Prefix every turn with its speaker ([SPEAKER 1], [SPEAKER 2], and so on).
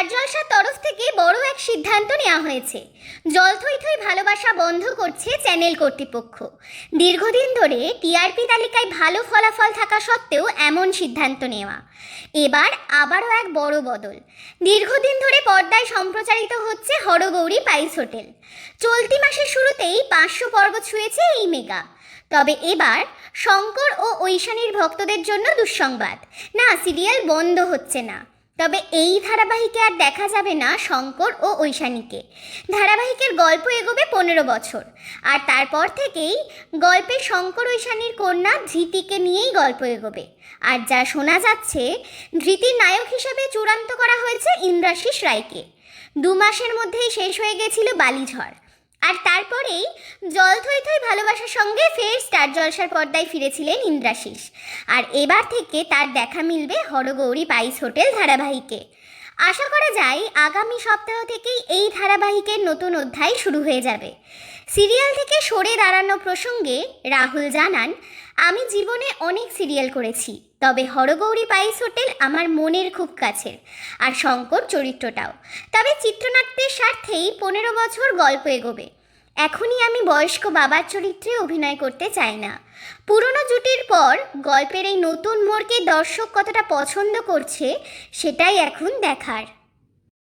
[SPEAKER 1] Star জলসার তরফ থেকে বড় এক সিদ্ধান্ত নেওয়া হয়েছে। জল থই থই ভালোবাসা বন্ধ করছে চ্যানেল কর্তৃপক্ষ। দীর্ঘদিন ধরে টিআরপি তালিকায় ভালো ফলাফল থাকা সত্ত্বেও এমন সিদ্ধান্ত নেওয়া। এবার আবারও এক বড় বদল। দীর্ঘদিন ধরে পর্দায় সম্প্রচারিত হচ্ছে হরগৌরী পাইস হোটেল। চলতি মাসের শুরুতেই পাঁচশো পর্ব ছুঁয়েছে এই মেগা। তবে এবার শঙ্কর ও ঐশানীর ভক্তদের জন্য দুঃসংবাদ। না, সিরিয়াল বন্ধ হচ্ছে না। তবে এই ধারাবাহিকে আর দেখা যাবে না শঙ্কর ও ঐশানীকে। ধারাবাহিকের গল্প এগোবে পনেরো বছর। আর তারপর থেকেই গল্পে শঙ্কর ঐশানীর কন্যা ধৃতিকে নিয়েই গল্প এগোবে। আর যা শোনা যাচ্ছে, ধৃতির নায়ক হিসেবে চূড়ান্ত করা হয়েছে ইন্দ্রাশিস রায়কে। দু মাসের মধ্যেই শেষ হয়ে গেছিল বালিঝড়। আর তারপরেই জল থই থই ভালোবাসার সঙ্গে ফের স্টার জলসার পর্দায় ফিরেছিলেন ইন্দ্রাশিস। আর এবার থেকে তার দেখা মিলবে হরগৌরী পাইস হোটেল ধারাবাহিকে। আশা করা যায় আগামী সপ্তাহ থেকেই এই ধারাবাহিকের নতুন অধ্যায় শুরু হয়ে যাবে। সিরিয়াল থেকে সরে দাঁড়ানো প্রসঙ্গে রাহুল জানান, আমি জীবনে অনেক সিরিয়াল করেছি, তবে হরগৌরী পাইস হোটেল আমার মনের খুব কাছের, আর শঙ্কর চরিত্রটাও। তবে চিত্রনাট্যের স্বার্থেই পনেরো বছর গল্প এগোবে। এখনই আমি বয়স্ক বাবার চরিত্রে অভিনয় করতে চাই না। পুরনো জুটির পর গল্পের এই নতুন মোড়কে দর্শক কতটা পছন্দ করছে, সেটাই এখন দেখার।